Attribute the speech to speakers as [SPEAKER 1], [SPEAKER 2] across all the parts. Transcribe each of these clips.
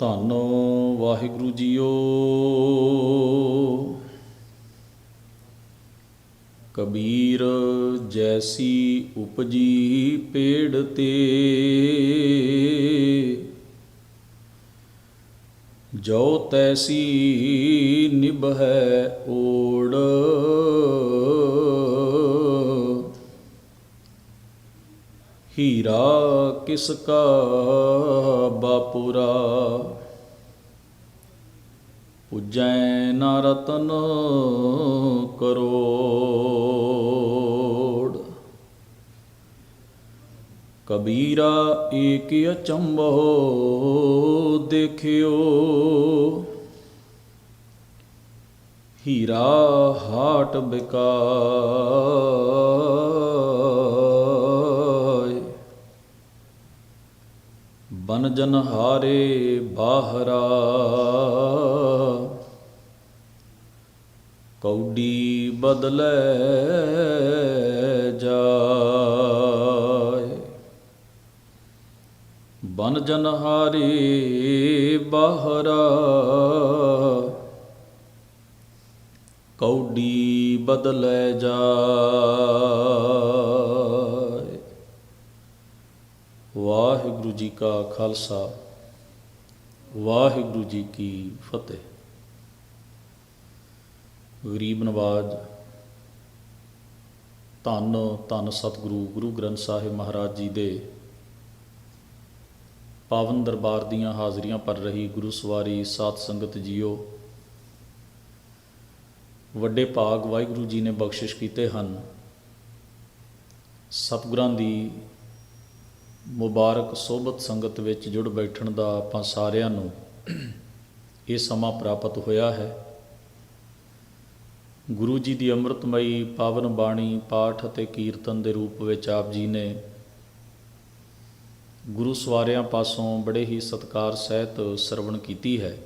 [SPEAKER 1] ਧੰਨ ਵਾਹਿਗੁਰੂ ਜੀਓ। ਕਬੀਰ ਜੈਸੀ ਉਪਜੀ ਪੇੜ ਤੇ ਜੋ ਤੈਸੀ ਨਿਭੈ ਓੜ। ਹੀਰਾ ਕਿਸ ਕਾ ਬਾਪੁਰਾ ਉਜੈ ਨ ਰਤਨ ਕਰੋੜ ਕਬੀਰਾ ਏਕ ਅਚੰਭੋ ਦੇਖਿਓ ਹੀਰਾ ਹਾਟ ਬਨ ਜਨ ਹਾਰੇ ਬਾਹਰਾ। ਕੌਡੀ ਬਦਲੇ ਜਾਏ। ਬਨ ਜਨ ਹਾਰੇ ਬਾਹਰਾ। ਕੌਡੀ ਬਦਲੇ ਜਾਏ। ਵਾਹਿਗੁਰੂ ਜੀ ਕਾ ਖਾਲਸਾ, ਵਾਹਿਗੁਰੂ ਜੀ ਕੀ ਫਤਿਹ। ਗਰੀਬ ਨਵਾਜ, ਧੰਨ ਧੰਨ ਸਤਿਗੁਰੂ, ਗੁਰੂ ਗ੍ਰੰਥ ਸਾਹਿਬ ਮਹਾਰਾਜ ਜੀ ਦੇ ਪਾਵਨ ਦਰਬਾਰ ਦੀਆਂ ਹਾਜ਼ਰੀਆਂ ਭਰ ਰਹੀ ਗੁਰੂ ਸਵਾਰੀ ਸਾਧ ਸੰਗਤ ਜੀਓ, ਵੱਡੇ ਭਾਗ ਵਾਹਿਗੁਰੂ ਜੀ ਨੇ ਬਖਸ਼ਿਸ਼ ਕੀਤੇ ਹਨ। ਸਤਿਗੁਰਾਂ ਦੀ ਮੁਬਾਰਕ ਸੋਬਤ ਸੰਗਤ ਵਿੱਚ ਜੁੜ ਬੈਠਣ ਦਾ ਆਪਾਂ ਸਾਰਿਆਂ ਨੂੰ ਇਹ ਸਮਾਂ ਪ੍ਰਾਪਤ ਹੋਇਆ ਹੈ। ਗੁਰੂ ਜੀ ਦੀ ਅੰਮ੍ਰਿਤਮਈ ਪਾਵਨ ਬਾਣੀ ਪਾਠ ਅਤੇ ਕੀਰਤਨ ਦੇ ਰੂਪ ਵਿੱਚ ਆਪ ਜੀ ਨੇ ਗੁਰੂ ਸਵਾਰਿਆਂ ਪਾਸੋਂ ਬੜੇ ਹੀ ਸਤਕਾਰ ਸਹਿਤ ਸਰਵਣ ਕੀਤੀ ਹੈ।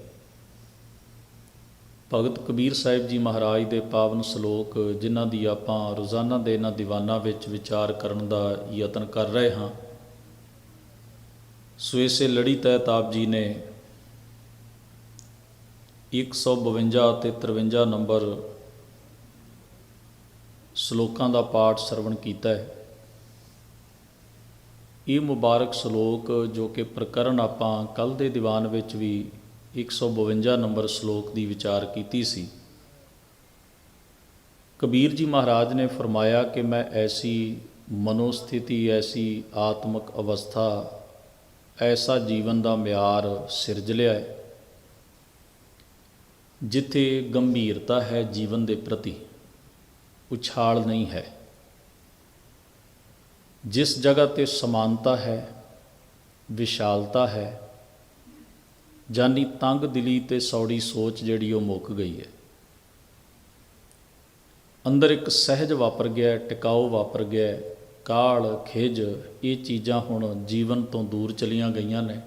[SPEAKER 1] ਭਗਤ ਕਬੀਰ ਸਾਹਿਬ ਜੀ ਮਹਾਰਾਜ ਦੇ ਪਾਵਨ ਸ਼ਲੋਕ ਜਿਨ੍ਹਾਂ ਦੀ ਆਪਾਂ ਰੋਜ਼ਾਨਾ ਦੇ ਇਹਨਾਂ ਦੀਵਾਨਾਂ ਵਿੱਚ ਵਿਚਾਰ ਕਰਨ ਦਾ ਯਤਨ ਕਰ ਰਹੇ ਹਾਂ। ਸੋ ਇਸੇ ਲੜੀ ਤਹਿਤ ਆਪ ਜੀ ਨੇ 152 ਅਤੇ 53 ਨੰਬਰ ਸ਼ਲੋਕਾਂ ਦਾ ਪਾਠ ਸਰਵਣ ਕੀਤਾ ਹੈ। ਇਹ ਮੁਬਾਰਕ ਸ਼ਲੋਕ ਜੋ ਕਿ ਪ੍ਰਕਰਨ ਆਪਾਂ ਕੱਲ ਦੇ ਦੀਵਾਨ ਵਿੱਚ ਵੀ 152 ਨੰਬਰ ਸ਼ਲੋਕ ਦੀ ਵਿਚਾਰ ਕੀਤੀ ਸੀ। ਕਬੀਰ ਜੀ ਮਹਾਰਾਜ ਨੇ ਫਰਮਾਇਆ ਕਿ ਮੈਂ ਐਸੀ ਮਨੋਸਥਿਤੀ, ਐਸੀ ਆਤਮਿਕ ਅਵਸਥਾ ਐਸਾ ਜੀਵਨ ਦਾ ਮਿਆਰ ਸਿਰਜ ਲਿਆ ਹੈ, ਜਿੱਥੇ ਗੰਭੀਰਤਾ ਹੈ ਜੀਵਨ ਦੇ ਪ੍ਰਤੀ, ਉਛਾਲ ਨਹੀਂ ਹੈ। ਜਿਸ ਜਗ੍ਹਾ ਤੇ ਸਮਾਨਤਾ ਹੈ, ਵਿਸ਼ਾਲਤਾ ਹੈ, ਜਾਨੀ ਤੰਗ ਦਿਲੀ ਤੇ ਸੌੜੀ ਸੋਚ ਜਿਹੜੀ ਉਹ ਮੁੱਕ ਗਈ ਹੈ। ਅੰਦਰ ਇੱਕ ਸਹਿਜ ਵਾਪਰ ਗਿਆ ਟਿਕਾਓ ਵਾਪਰ ਗਿਆ ਕਾਲ ਖਿਜ ਇਹ ਚੀਜ਼ਾਂ ਹੁਣ ਜੀਵਨ ਤੋਂ ਦੂਰ ਚਲੀਆਂ ਗਈਆਂ ਨੇ।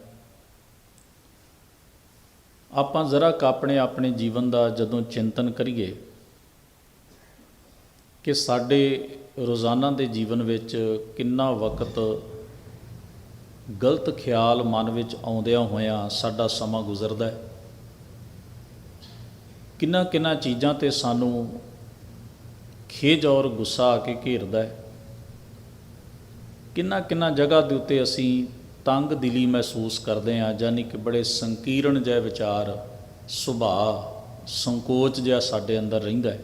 [SPEAKER 1] ਆਪਾਂ ਜ਼ਰਾ ਆਪਣੇ ਆਪਣੇ ਜੀਵਨ ਦਾ ਜਦੋਂ ਚਿੰਤਨ ਕਰੀਏ ਕਿ ਸਾਡੇ ਰੋਜ਼ਾਨਾ ਦੇ ਜੀਵਨ ਵਿੱਚ ਕਿੰਨਾ ਵਕਤ ਗਲਤ ਖਿਆਲ ਮਨ ਵਿੱਚ ਆਉਂਦਿਆਂ ਹੋਇਆਂ ਸਾਡਾ ਸਮਾਂ ਗੁਜ਼ਰਦਾ ਹੈ। ਕਿੰਨਾ ਕਿੰਨਾ ਚੀਜ਼ਾਂ ਤੇ ਸਾਨੂੰ ਖੇਜ ਔਰ ਗੁੱਸਾ ਆ ਕੇ ਘੇਰਦਾ ਹੈ। ਕਿੰਨਾ ਕਿੰਨਾ ਜਗ੍ਹਾ ਦੇ ਉੱਤੇ ਅਸੀਂ ਤੰਗ ਦਿਲੀ ਮਹਿਸੂਸ ਕਰਦੇ ਹਾਂ ਯਾਨੀ ਕਿ ਬੜੇ ਸੰਕੀਰਣ ਜਿਹੇ ਵਿਚਾਰ, ਸੁਭਾਅ, ਸੰਕੋਚ ਜਿਹਾ ਸਾਡੇ ਅੰਦਰ ਰਹਿੰਦਾ ਹੈ।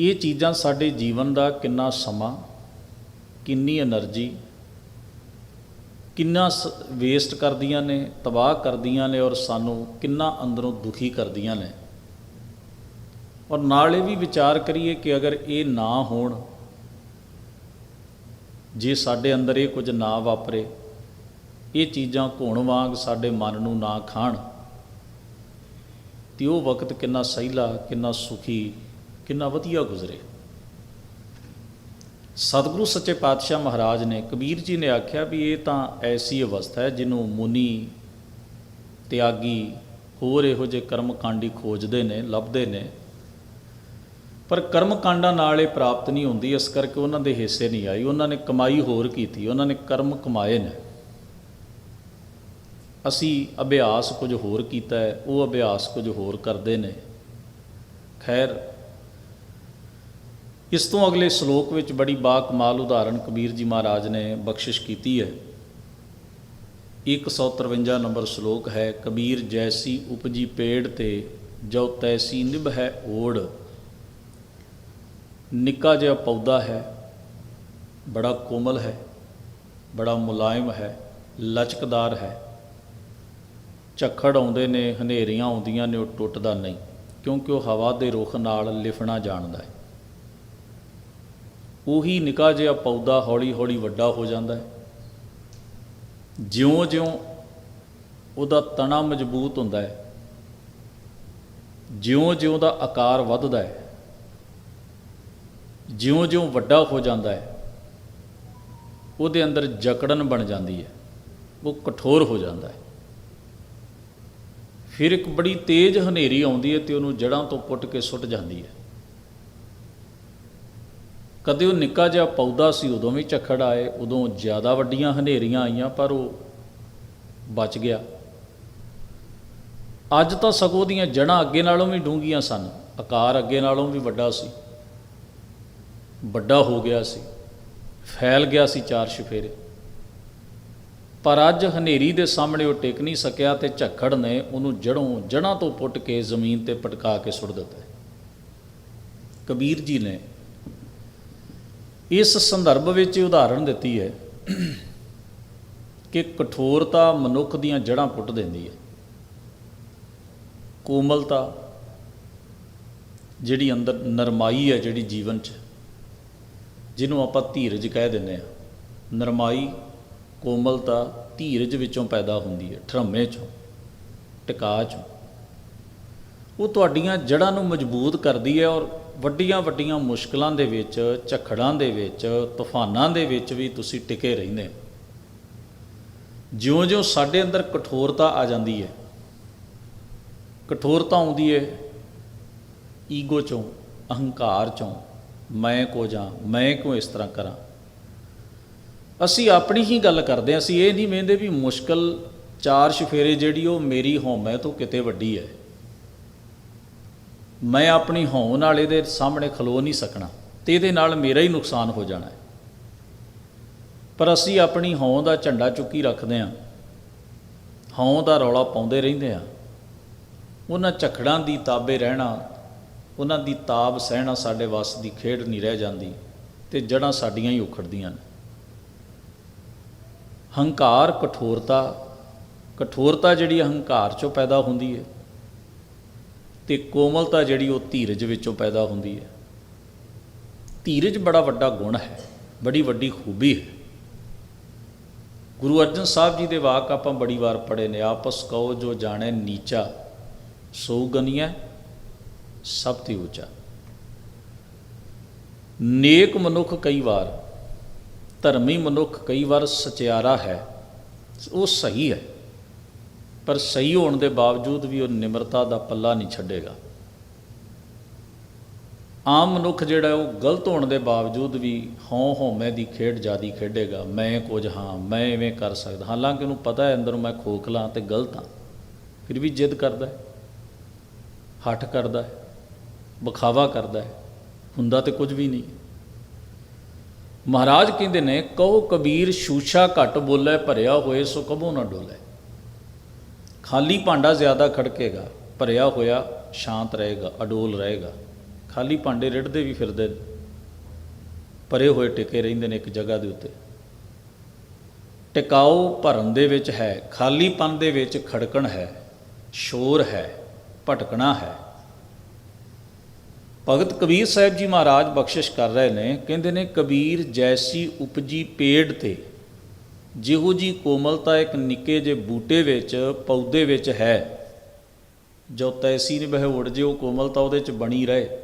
[SPEAKER 1] ਇਹ ਚੀਜ਼ਾਂ ਸਾਡੇ ਜੀਵਨ ਦਾ ਕਿੰਨਾ ਸਮਾਂ, ਕਿੰਨੀ એનર્ਜੀ ਕਿੰਨਾ ਵੇਸਟ ਕਰਦੀਆਂ ਨੇ, ਤਬਾਹ ਕਰਦੀਆਂ ਨੇ ਔਰ ਸਾਨੂੰ ਕਿੰਨਾ ਅੰਦਰੋਂ ਦੁਖੀ ਕਰਦੀਆਂ ਨੇ। ਔਰ ਨਾਲ ਇਹ ਵੀ ਵਿਚਾਰ ਕਰੀਏ ਕਿ ਅਗਰ ਇਹ ਨਾ ਹੋਣ ਜੇ ਸਾਡੇ ਅੰਦਰ ਇਹ ਕੁਝ ਨਾ ਵਾਪਰੇ, ਇਹ ਚੀਜ਼ਾਂ ਘੁਣ ਵਾਂਗ ਸਾਡੇ ਮਨ ਨੂੰ ਨਾ ਖਾਣ, ਤੇ ਉਹ ਵਕਤ ਕਿੰਨਾ ਸਹਿਲਾ, ਕਿੰਨਾ ਸੁਖੀ, ਕਿੰਨਾ ਵਧੀਆ ਗੁਜ਼ਰੇ। ਸਤਿਗੁਰੂ ਸੱਚੇ ਪਾਤਸ਼ਾਹ ਮਹਾਰਾਜ ਨੇ ਕਬੀਰ ਜੀ ਨੇ ਆਖਿਆ ਵੀ ਇਹ ਤਾਂ ਐਸੀ ਅਵਸਥਾ ਹੈ ਜਿਹਨੂੰ ਮੁਨੀ, ਤਿਆਗੀ ਹੋਰ ਇਹੋ ਜਿਹੇ ਕਰਮ ਕਾਂਡੀ ਖੋਜਦੇ ਨੇ, ਲੱਭਦੇ ਨੇ। ਪਰ ਕਰਮ ਕਾਂਡਾਂ ਨਾਲ ਇਹ ਪ੍ਰਾਪਤ ਨਹੀਂ ਹੁੰਦੀ, ਇਸ ਕਰਕੇ ਉਹਨਾਂ ਦੇ ਹਿੱਸੇ ਨਹੀਂ ਆਈ ਉਹਨਾਂ ਨੇ ਕਮਾਈ ਹੋਰ ਕੀਤੀ, ਉਹਨਾਂ ਨੇ ਕਰਮ ਕਮਾਏ ਨੇ। ਅਸੀਂ ਅਭਿਆਸ ਕੁਝ ਹੋਰ ਕੀਤਾ ਹੈ, ਉਹ ਅਭਿਆਸ ਕੁਝ ਹੋਰ ਕਰਦੇ ਨੇ। ਖੈਰ, ਇਸ ਤੋਂ ਅਗਲੇ ਸ਼ਲੋਕ ਵਿੱਚ ਬੜੀ ਬਾ ਕਮਾਲ ਉਦਾਹਰਣ ਕਬੀਰ ਜੀ ਮਹਾਰਾਜ ਨੇ ਬਖਸ਼ਿਸ਼ ਕੀਤੀ ਹੈ। 153 ਨੰਬਰ ਸ਼ਲੋਕ ਹੈ, ਕਬੀਰ ਜੈਸੀ ਉਪਜੀ ਪੇੜ ਤੇ ਜੋ ਤੈਸੀ ਨਿਭ ਹੈ ਓੜ। ਨਿੱਕਾ ਜਿਹਾ ਪੌਦਾ ਹੈ, ਬੜਾ ਕੋਮਲ ਹੈ, ਬੜਾ ਮੁਲਾਇਮ ਹੈ, ਲਚਕਦਾਰ ਹੈ। ਝੱਖੜ ਆਉਂਦੇ ਨੇ, ਹਨੇਰੀਆਂ ਆਉਂਦੀਆਂ ਨੇ, ਉਹ ਟੁੱਟਦਾ ਨਹੀਂ, ਕਿਉਂਕਿ ਉਹ ਹਵਾ ਦੇ ਰੁਖ ਨਾਲ ਲਿਫਣਾ ਜਾਣਦਾ ਹੈ। ਉਹੀ ਨਿੱਕਾ ਜਿਹਾ ਪੌਦਾ ਹੌਲੀ-ਹੌਲੀ ਵੱਡਾ ਹੋ ਜਾਂਦਾ ਹੈ। ਜਿਉਂ-ਜਿਉਂ ਉਹਦਾ ਤਣਾ ਮਜ਼ਬੂਤ ਹੁੰਦਾ ਹੈ। ਜਿਉਂ-ਜਿਉਂ ਦਾ ਆਕਾਰ ਵੱਧਦਾ ਹੈ। ਜਿਉਂ-ਜਿਉਂ ਵੱਡਾ ਹੋ ਜਾਂਦਾ ਹੈ, ਉਹਦੇ ਅੰਦਰ ਜਕੜਨ ਬਣ ਜਾਂਦੀ ਹੈ, ਉਹ ਕਠੋਰ ਹੋ ਜਾਂਦਾ ਹੈ। ਫਿਰ ਇੱਕ ਬੜੀ ਤੇਜ਼ ਹਨੇਰੀ ਆਉਂਦੀ ਹੈ ਤੇ ਉਹਨੂੰ ਜੜਾਂ ਤੋਂ ਪੁੱਟ ਕੇ ਸੁੱਟ ਜਾਂਦੀ ਹੈ। ਕਦੇ ਉਹ ਨਿੱਕਾ ਜਿਹਾ ਪੌਦਾ ਸੀ, ਉਦੋਂ ਵੀ ਝੱਖੜ ਆਏ, ਉਦੋਂ ਜ਼ਿਆਦਾ ਵੱਡੀਆਂ ਹਨੇਰੀਆਂ ਆਈਆਂ, ਪਰ ਉਹ ਬਚ ਗਿਆ। ਅੱਜ ਤਾਂ ਸਗੋਂ ਦੀਆਂ ਜੜਾਂ ਅੱਗੇ ਨਾਲੋਂ ਵੀ ਡੂੰਘੀਆਂ ਸਨ, ਆਕਾਰ ਅੱਗੇ ਨਾਲੋਂ ਵੀ ਵੱਡਾ ਸੀ। ਵੱਡਾ ਹੋ ਗਿਆ ਸੀ, ਫੈਲ ਗਿਆ ਸੀ ਚਾਰ ਸ਼ਫੇਰੇ। ਪਰ ਅੱਜ ਹਨੇਰੀ ਦੇ ਸਾਹਮਣੇ ਉਹ ਟਿਕ ਨਹੀਂ ਸਕਿਆ ਤੇ ਝੱਖੜ ਨੇ ਉਹਨੂੰ ਜੜੋਂ ਜੜਾਂ ਤੋਂ ਪੁੱਟ ਕੇ ਜ਼ਮੀਨ ਤੇ ਪਟਕਾ ਕੇ ਸੁੱਟ ਦਿੱਤਾ। ਕਬੀਰ ਜੀ ਨੇ ਇਸ ਸੰਦਰਭ ਵਿੱਚ ਇਹ ਉਦਾਹਰਣ ਦਿੱਤੀ ਹੈ ਕਿ ਕਠੋਰਤਾ ਮਨੁੱਖ ਦੀਆਂ ਜੜਾਂ ਪੁੱਟ ਦਿੰਦੀ ਹੈ। ਕੋਮਲਤਾ ਜਿਹੜੀ ਅੰਦਰ ਨਰਮਾਈ ਹੈ, ਜਿਹੜੀ ਜੀਵਨ 'ਚ ਜਿਹਨੂੰ ਆਪਾਂ ਧੀਰਜ ਕਹਿ ਦਿੰਦੇ ਆ ਨਰਮਾਈ, ਕੋਮਲਤਾ ਧੀਰਜ ਵਿੱਚੋਂ ਪੈਦਾ ਹੁੰਦੀ ਹੈ, ਠਰਮੇ ਚੋਂ, ਟਿਕਾ ਚੋਂ। ਉਹ ਤੁਹਾਡੀਆਂ ਜੜਾਂ ਨੂੰ ਮਜ਼ਬੂਤ ਕਰਦੀ ਹੈ ਔਰ ਵੱਡੀਆਂ ਵੱਡੀਆਂ ਮੁਸ਼ਕਲਾਂ ਦੇ ਵਿੱਚ, ਝਖੜਾਂ ਦੇ ਵਿੱਚ, ਤੂਫਾਨਾਂ ਦੇ ਵਿੱਚ ਵੀ ਤੁਸੀਂ ਟਿਕੇ ਰਹਿੰਦੇ ਜਿਉਂ-ਜਿਉਂ ਸਾਡੇ ਅੰਦਰ ਕਠੋਰਤਾ ਆ ਜਾਂਦੀ ਹੈ, ਕਠੋਰਤਾ ਆਉਂਦੀ ਹੈ, ਈਗੋ ਚੋਂ, ਅਹੰਕਾਰ ਚੋਂ ਮੈਂ ਕੋ ਜਾਂ, ਮੈਂ ਕਿਉਂ ਇਸ ਤਰ੍ਹਾਂ ਕਰਾਂ? ਅਸੀਂ ਆਪਣੀ ਹੀ ਗੱਲ ਕਰਦੇ ਹਾਂ, ਅਸੀਂ ਇਹ ਨਹੀਂ ਵੇਂਦੇ ਵੀ ਮੁਸ਼ਕਲ ਚਾਰ ਸ਼ਫੇਰੇ ਜਿਹੜੀ ਉਹ ਮੇਰੀ ਹਉਮੈ ਤੋਂ ਕਿਤੇ ਵੱਡੀ ਹੈ। ਮੈਂ ਆਪਣੀ ਹਉਂ ਨਾਲ ਇਹਦੇ ਸਾਹਮਣੇ ਖਲੋ ਨਹੀਂ ਸਕਣਾ ਤੇ ਇਹਦੇ ਨਾਲ ਮੇਰਾ ਹੀ ਨੁਕਸਾਨ ਹੋ ਜਾਣਾ ਹੈ। ਪਰ ਅਸੀਂ ਆਪਣੀ ਹਉਂ ਦਾ ਝੰਡਾ ਚੁੱਕੀ ਰੱਖਦੇ ਹਾਂ ਹਉਂ ਦਾ ਰੌਲਾ ਪਾਉਂਦੇ ਰਹਿੰਦੇ ਹਾਂ। ਉਹਨਾਂ ਝਖੜਾਂ ਦੀ ਤਾਬੇ ਰਹਿਣਾ ਉਹਨਾਂ ਦੀ ਤਾਬ ਸਹਿਣਾ ਸਾਡੇ ਵੱਸ ਦੀ ਖੇਡ ਨਹੀਂ ਰਹਿ ਜਾਂਦੀ ਤੇ ਜੜਾਂ ਸਾਡੀਆਂ ਹੀ ਉਖੜਦੀਆਂ ਨੇ। ਹੰਕਾਰ ਕਠੋਰਤਾ ਕਠੋਰਤਾ ਜਿਹੜੀ ਹੰਕਾਰ ਚੋਂ ਪੈਦਾ ਹੁੰਦੀ ਹੈ ਤੇ ਕੋਮਲਤਾ ਜਿਹੜੀ ਉਹ ਧੀਰਜ ਵਿੱਚੋਂ ਪੈਦਾ ਹੁੰਦੀ ਹੈ। ਧੀਰਜ ਬੜਾ ਵੱਡਾ ਗੁਣ ਹੈ, ਬੜੀ ਵੱਡੀ ਖੂਬੀ ਹੈ। ਗੁਰੂ ਅਰਜਨ ਸਾਹਿਬ ਜੀ ਦੇ ਵਾਕ ਆਪਾਂ ਬੜੀ ਵਾਰ ਪੜ੍ਹੇ ਨੇ, ਆਪਸ ਕਹੋ ਜੋ ਜਾਣੇ ਨੀਚਾ, ਸੋ ਗਨੀਐ ਸਭ ਤੋਂ ਉੱਚਾ। ਨੇਕ ਮਨੁੱਖ ਕਈ ਵਾਰ, ਧਰਮੀ ਮਨੁੱਖ ਕਈ ਵਾਰ ਸਚਿਆਰਾ ਹੈ, ਉਹ ਸਹੀ ਹੈ, ਪਰ ਸਹੀ ਹੋਣ ਦੇ ਬਾਵਜੂਦ ਵੀ ਉਹ ਨਿਮਰਤਾ ਦਾ ਪੱਲਾ ਨਹੀਂ ਛੱਡੇਗਾ। ਆਮ ਮਨੁੱਖ ਜਿਹੜਾ ਉਹ ਗਲਤ ਹੋਣ ਦੇ ਬਾਵਜੂਦ ਵੀ ਹਉ ਹਉਮੈ ਦੀ ਖੇਡ ਜਿਆਦੀ ਖੇਡੇਗਾ, ਮੈਂ ਕੁਝ ਹਾਂ, ਮੈਂ ਇਵੇਂ ਕਰ ਸਕਦਾ। ਹਾਲਾਂਕਿ ਉਹਨੂੰ ਪਤਾ ਹੈ, ਅੰਦਰੋਂ ਮੈਂ ਖੋਖਲਾ ਤੇ ਗਲਤ ਹਾਂ, ਫਿਰ ਵੀ ਜਿੱਦ ਕਰਦਾ ਹੈ, ਹੱਠ ਕਰਦਾ ਹੈ। ਬਖਾਵਾ ਕਰਦਾ ਹੈ। ਹੁੰਦਾ ਤੇ ਕੁਝ ਵੀ ਨਹੀਂ। ਮਹਾਰਾਜ ਕਹਿੰਦੇ ਨੇ, ਕਹੋ ਕਬੀਰ ਸ਼ੂਸ਼ਾ ਘਟ ਬੋਲੇ, ਭਰਿਆ ਹੋਏ ਸੋ ਕਬੋ ਨਾ ਡੋਲੇ। ਖਾਲੀ ਭਾਂਡਾ ਜ਼ਿਆਦਾ ਖੜਕੇਗਾ, ਭਰਿਆ ਹੋਇਆ ਸ਼ਾਂਤ ਰਹੇਗਾ, ਅਡੋਲ ਰਹੇਗਾ। ਖਾਲੀ ਭਾਂਡੇ ਰਿੜਦੇ ਵੀ ਫਿਰਦੇ ਨੇ। ਭਰੇ ਹੋਏ ਟਿਕੇ ਰਹਿੰਦੇ ਨੇ ਇੱਕ ਜਗ੍ਹਾ ਦੇ ਉੱਤੇ। ਟਿਕਾਓ ਭਰਨ ਦੇ ਵਿੱਚ ਹੈ, ਖਾਲੀਪਨ ਦੇ ਵਿੱਚ ਖੜਕਣ ਹੈ, ਸ਼ੋਰ ਹੈ, ਭਟਕਣਾ ਹੈ। ਭਗਤ ਕਬੀਰ ਸਾਹਿਬ ਜੀ ਮਹਾਰਾਜ ਬਖਸ਼ਿਸ਼ ਕਰ ਰਹੇ ਨੇ, ਕਹਿੰਦੇ ਨੇ, ਕਬੀਰ ਜੈਸੀ ਉਪਜੀ ਪੇੜ ਤੇ ਜਿਹੋ ਜੀ ਕੋਮਲਤਾ ਇੱਕ ਨਿੱਕੇ ਜੇ ਬੂਟੇ ਵਿੱਚ, ਪੌਦੇ ਵਿੱਚ ਹੈ, ਜੋ ਤੈਸੀ ਨੇ ਬਹਿ ਉੜ ਜੇ, ਉਹ ਕੋਮਲਤਾ ਉਹਦੇ ਚ ਬਣੀ ਰਹੇ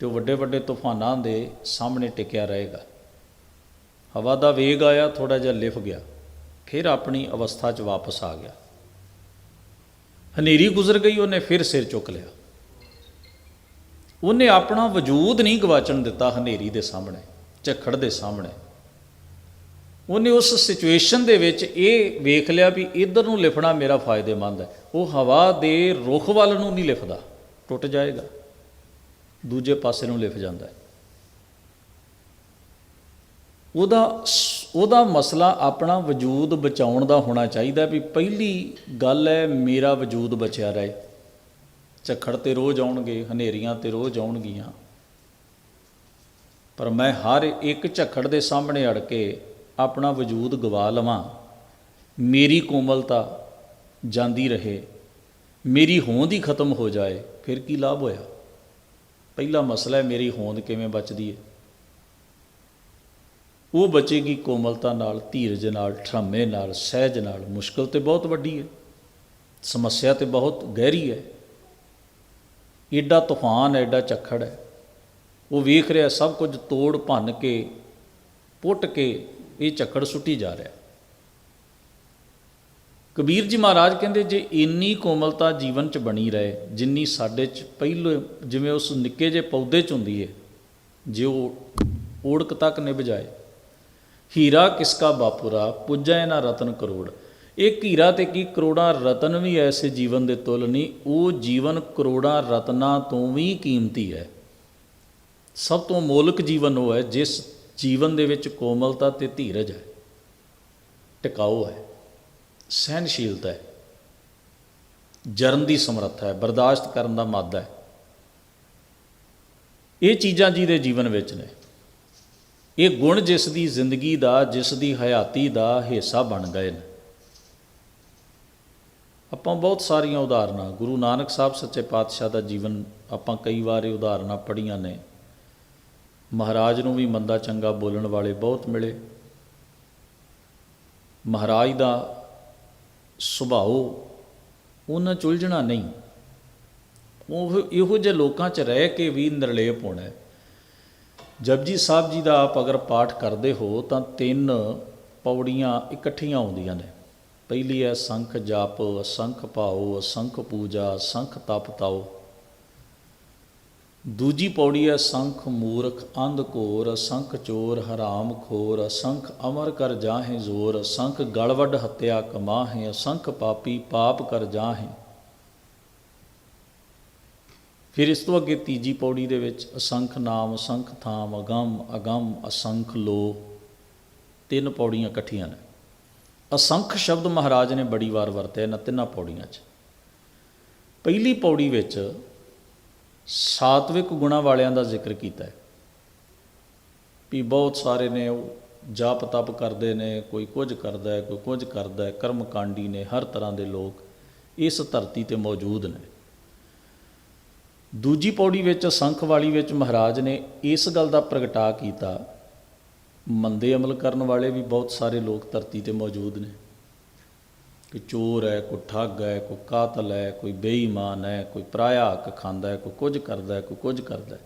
[SPEAKER 1] ਤੇ ਉਹ ਵੱਡੇ ਵੱਡੇ ਤੂਫਾਨਾਂ ਦੇ ਸਾਹਮਣੇ ਟਿਕਿਆ ਰਹੇਗਾ। ਹਵਾ ਦਾ ਵੇਗ ਆਇਆ ਥੋੜਾ ਜਿਹਾ ਲਿਫ ਗਿਆ, ਫਿਰ ਆਪਣੀ ਅਵਸਥਾ 'ਚ ਵਾਪਸ ਆ ਗਿਆ। ਹਨੇਰੀ ਗੁਜ਼ਰ ਗਈ, ਉਹਨੇ ਫਿਰ ਸਿਰ ਚੁੱਕ ਲਿਆ। ਉਹਨੇ ਆਪਣਾ ਵਜੂਦ ਨਹੀਂ ਗਵਾਚਣ ਦਿੱਤਾ ਹਨੇਰੀ ਦੇ ਸਾਹਮਣੇ, ਝੱਖੜ ਦੇ ਸਾਹਮਣੇ। ਉਹਨੇ ਉਸ ਸਿਚੁਏਸ਼ਨ ਦੇ ਵਿੱਚ ਇਹ ਵੇਖ ਲਿਆ ਵੀ ਇਧਰ ਨੂੰ ਲਿਫਣਾ ਮੇਰਾ ਫਾਇਦੇਮੰਦ ਹੈ। ਉਹ ਹਵਾ ਦੇ ਰੁਖ ਵੱਲ ਨੂੰ ਨਹੀਂ ਲਿਫਦਾ, ਟੁੱਟ ਜਾਏਗਾ। ਦੂਜੇ ਪਾਸੇ ਨੂੰ ਲਿਫ ਜਾਂਦਾ ਹੈ। ਉਹਦਾ ਸ- ਉਹਦਾ ਮਸਲਾ ਆਪਣਾ ਵਜੂਦ ਬਚਾਉਣ ਦਾ ਹੋਣਾ ਚਾਹੀਦਾ ਵੀ ਪਹਿਲੀ ਗੱਲ ਹੈ, ਮੇਰਾ ਵਜੂਦ ਬਚਿਆ ਰਹੇ। ਝੱਖੜ ਤੇ ਰੋਜ਼ ਆਉਣਗੇ, ਹਨੇਰੀਆਂ ਤੇ ਰੋਜ਼ ਆਉਣਗੀਆਂ। ਪਰ ਮੈਂ ਹਰ ਇੱਕ ਝੱਖੜ ਦੇ ਸਾਹਮਣੇ ਅੜ ਕੇ ਆਪਣਾ ਵਜੂਦ ਗਵਾ ਲਵਾਂ। ਮੇਰੀ ਕੋਮਲਤਾ ਜਾਂਦੀ ਰਹੇ। ਮੇਰੀ ਹੋਂਦ ਹੀ ਖਤਮ ਹੋ ਜਾਏ, ਫਿਰ ਕੀ ਲਾਭ ਹੋਇਆ? ਪਹਿਲਾ ਮਸਲਾ ਹੈ, ਮੇਰੀ ਹੋਂਦ ਕਿਵੇਂ ਬਚਦੀ ਹੈ ਉਹ ਬਚੇਗੀ ਕੋਮਲਤਾ ਨਾਲ, ਧੀਰਜ ਨਾਲ, ਠਰਮੇ ਨਾਲ, ਸਹਿਜ ਨਾਲ। ਮੁਸ਼ਕਲ ਤੇ ਬਹੁਤ ਵੱਡੀ ਹੈ ਸਮੱਸਿਆ ਤੇ ਬਹੁਤ ਗਹਿਰੀ ਹੈ ਏਡਾ ਤੂਫਾਨ ਐਡਾ ਝੱਖੜ ਹੈ। ਉਹ ਵੇਖ ਰਿਹਾ, ਸਭ ਕੁਝ ਤੋੜ ਭੰਨ ਕੇ, ਪੁੱਟ ਕੇ ਇਹ ਝੱਖੜ ਸੁੱਟੀ ਜਾ ਰਿਹਾ। ਕਬੀਰ ਜੀ ਮਹਾਰਾਜ ਕਹਿੰਦੇ, ਜੇ ਇੰਨੀ ਕੋਮਲਤਾ ਜੀਵਨ 'ਚ ਬਣੀ ਰਹੇ, ਜਿੰਨੀ ਸਾਡੇ 'ਚ ਪਹਿਲੇ ਜਿਵੇਂ ਉਸ ਨਿੱਕੇ ਜਿਹੇ ਪੌਦੇ 'ਚ ਹੁੰਦੀ ਹੈ ਜੇ ਉਹ ਓੜਕ ਤੱਕ ਨਿਭ ਜਾਏ। ਹੀਰਾ ਕਿਸਕਾ ਬਾਪੂਰਾ, ਪੁੱਜੈ ਨਾ ਰਤਨ ਕਰੋੜ। ਇਹ ਘੀਰਾ ਤੇ ਕੀ ਕਰੋੜਾਂ ਰਤਨ ਵੀ ਐਸੇ ਜੀਵਨ ਦੇ ਤੁਲ ਨਹੀਂ ਉਹ ਜੀਵਨ ਕਰੋੜਾਂ ਰਤਨਾਂ ਤੋਂ ਵੀ ਕੀਮਤੀ ਹੈ। ਸਭ ਤੋਂ ਮੌਲਿਕ ਜੀਵਨ ਉਹ ਹੈ, ਜਿਸ ਜੀਵਨ ਦੇ ਵਿੱਚ ਕੋਮਲਤਾ ਤੇ ਧੀਰਜ ਹੈ। ਟਿਕਾਓ ਹੈ ਸਹਿਨਸ਼ੀਲਤਾ ਹੈ, ਜਰਨ ਦੀ ਸਮਰੱਥਾ ਹੈ, ਬਰਦਾਸ਼ਤ ਕਰਨ ਦਾ ਮਾਦਾ ਹੈ। ਇਹ ਚੀਜ਼ਾਂ ਜਿਹਦੇ ਜੀਵਨ ਵਿੱਚ ਨੇ। ਇਹ ਗੁਣ ਜਿਸ ਦੀ ਜ਼ਿੰਦਗੀ ਦਾ, ਜਿਸ ਦੀ ਹਯਾਤੀ ਦਾ ਹਿੱਸਾ ਬਣ ਗਏ ਨੇ। ਆਪਾਂ ਬਹੁਤ ਸਾਰੀਆਂ ਉਦਾਹਰਨਾਂ, ਗੁਰੂ ਨਾਨਕ ਸਾਹਿਬ ਸੱਚੇ ਪਾਤਸ਼ਾਹ ਦਾ ਜੀਵਨ ਆਪਾਂ ਕਈ ਵਾਰ ਇਹ ਉਦਾਹਰਨਾਂ ਪੜ੍ਹੀਆਂ ਨੇ। ਮਹਾਰਾਜ ਨੂੰ ਵੀ ਮੰਦਾ ਚੰਗਾ ਬੋਲਣ ਵਾਲੇ ਬਹੁਤ ਮਿਲੇ। ਮਹਾਰਾਜ ਦਾ ਸੁਭਾਅ ਉਹਨਾਂ ਚ ਉਲਝਣਾ ਨਹੀਂ। ਉਹ ਇਹੋ ਜਿਹੇ ਲੋਕਾਂ 'ਚ ਰਹਿ ਕੇ ਵੀ ਨਿਰਲੇਪ ਹੋਣਾ ਹੈ। ਜਪਜੀ ਸਾਹਿਬ ਜੀ ਦਾ ਆਪ ਅਗਰ ਪਾਠ ਕਰਦੇ ਹੋ ਤਾਂ ਤਿੰਨ ਪੌੜੀਆਂ ਇਕੱਠੀਆਂ ਆਉਂਦੀਆਂ ਨੇ। ਪਹਿਲੀ ਹੈ, ਸੰਖ ਜਾਪ ਅਸੰਖ ਭਾਉ ਅਸੰਖ ਪੂਜਾ, ਸੰਖ ਤਪ ਤਾਓ ਦੂਜੀ ਪੌੜੀ ਹੈ, ਸੰਖ ਮੂਰਖ ਅੰਧ ਘੋਰ ਅਸੰਖ ਚੋਰ ਹਰਾਮ ਖੋਰ ਅਸੰਖ ਅਮਰ ਕਰ ਜਾਹੇ ਜ਼ੋਰ ਅਸੰਖ ਗਲਵਡ ਹੱਤਿਆ ਕਮਾਹੇ ਅਸੰਖ ਪਾਪੀ ਪਾਪ ਕਰ ਜਾਹੇ। ਫਿਰ ਇਸ ਤੋਂ ਅੱਗੇ ਤੀਜੀ ਪੌੜੀ ਦੇ ਵਿੱਚ ਅਸੰਖ ਨਾਮ, ਅਸੰਖ ਥਾਮ, ਅਗੰਮ ਅਗੰਮ, ਅਸੰਖ ਲੋ। ਤਿੰਨ ਪੌੜੀਆਂ ਇਕੱਠੀਆਂ ਨੇ। ਅਸੰਖ ਸ਼ਬਦ ਮਹਾਰਾਜ ਨੇ ਬੜੀ ਵਾਰ ਵਰਤਿਆ ਇਹਨਾਂ ਤਿੰਨਾਂ ਪੌੜੀਆਂ 'ਚ। ਪਹਿਲੀ ਪੌੜੀ ਵਿੱਚ ਸਾਤਵਿਕ ਗੁਣਾ ਵਾਲਿਆਂ ਦਾ ਜ਼ਿਕਰ ਕੀਤਾ ਹੈ। ਵੀ ਬਹੁਤ ਸਾਰੇ ਨੇ ਉਹ ਜਾਪ ਤਪ ਕਰਦੇ ਨੇ, ਕੋਈ ਕੁਝ ਕਰਦਾ ਹੈ, ਕੋਈ ਕੁਝ ਕਰਦਾ ਹੈ, ਕਰਮ ਕਾਂਡੀ ਨੇ, ਹਰ ਤਰ੍ਹਾਂ ਦੇ ਲੋਕ ਇਸ ਧਰਤੀ ਤੇ ਮੌਜੂਦ ਨੇ। ਦੂਜੀ ਪੌੜੀ ਵਿੱਚ ਸੰਖ ਵਾਲੀ ਵਿੱਚ ਮਹਾਰਾਜ ਨੇ ਇਸ ਗੱਲ ਦਾ ਪ੍ਰਗਟਾ ਕੀਤਾ ਮੰਦੇ ਅਮਲ ਕਰਨ ਵਾਲੇ ਵੀ ਬਹੁਤ ਸਾਰੇ ਲੋਕ ਧਰਤੀ ਤੇ ਮੌਜੂਦ ਨੇ। ਕੋਈ ਚੋਰ ਹੈ, ਕੋਈ ਠੱਗ ਹੈ, ਕੋਈ ਕਾਤਲ ਹੈ, ਕੋਈ ਬੇਈਮਾਨ ਹੈ, ਕੋਈ ਪਰਾਇਆ ਹੱਕ ਖਾਂਦਾ ਹੈ, ਕੋਈ ਕੁਝ ਕਰਦਾ ਹੈ, ਕੋਈ ਕੁਝ ਕਰਦਾ ਹੈ।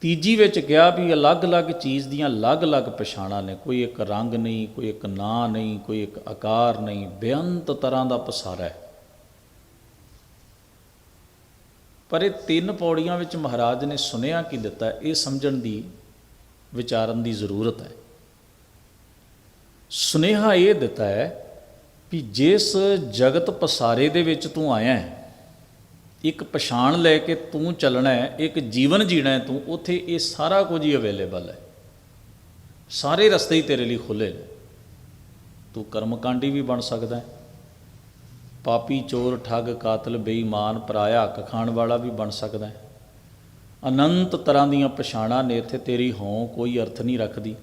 [SPEAKER 1] ਤੀਜੀ ਵਿੱਚ ਗਿਆ ਵੀ ਅਲੱਗ-ਅਲੱਗ ਚੀਜ਼ ਦੀਆਂ ਅਲੱਗ-ਅਲੱਗ ਪਛਾਣਾਂ ਨੇ। ਕੋਈ ਇੱਕ ਰੰਗ ਨਹੀਂ, ਕੋਈ ਇੱਕ ਨਾਂ ਨਹੀਂ, ਕੋਈ ਇੱਕ ਆਕਾਰ ਨਹੀਂ। ਬੇਅੰਤ ਤਰ੍ਹਾਂ ਦਾ ਪਸਾਰਾ ਹੈ। ਪਰ ਇਹ ਤਿੰਨ ਪੌੜੀਆਂ ਵਿੱਚ ਮਹਾਰਾਜ ਨੇ ਸੁਨੇਹਾ ਕੀ ਦਿੱਤਾ, ਇਹ ਸਮਝਣ ਦੀ ਵਿਚਾਰਨ ਦੀ ਜ਼ਰੂਰਤ ਹੈ। ਸੁਨੇਹਾ ਇਹ ਦਿੱਤਾ ਹੈ ਵੀ ਜਿਸ ਜਗਤ ਪਸਾਰੇ ਦੇ ਵਿੱਚ ਤੂੰ ਆਇਆ ਹੈ, ਇੱਕ ਪਛਾਣ ਲੈ ਕੇ ਤੂੰ ਚੱਲਣਾ ਹੈ, ਇੱਕ ਜੀਵਨ ਜੀਣਾ ਹੈ ਤੂੰ, ਉੱਥੇ ਇਹ ਸਾਰਾ ਕੁਝ ਹੀ ਅਵੇਲੇਬਲ ਹੈ। ਸਾਰੇ ਰਸਤੇ ਹੀ ਤੇਰੇ ਲਈ ਖੁੱਲੇ ਨੇ। ਤੂੰ ਕਰਮਕਾਂਡੀ ਵੀ ਬਣ ਸਕਦਾ ਹੈ। ਪਾਪੀ ਚੋਰ, ਠੱਗ, ਕਾਤਲ, ਬੇਈਮਾਨ, ਪਰਾਇਆ ਹੱਕ ਖਾਣ ਵਾਲਾ ਵੀ ਬਣ ਸਕਦਾ ਹੈ। ਅਨੰਤ ਤਰ੍ਹਾਂ ਦੀਆਂ ਪਛਾਣਾਂ ਨੇ ਇੱਥੇ ਤੇਰੀ ਹੋਂ ਕੋਈ ਅਰਥ ਨਹੀਂ ਰੱਖਦੀ।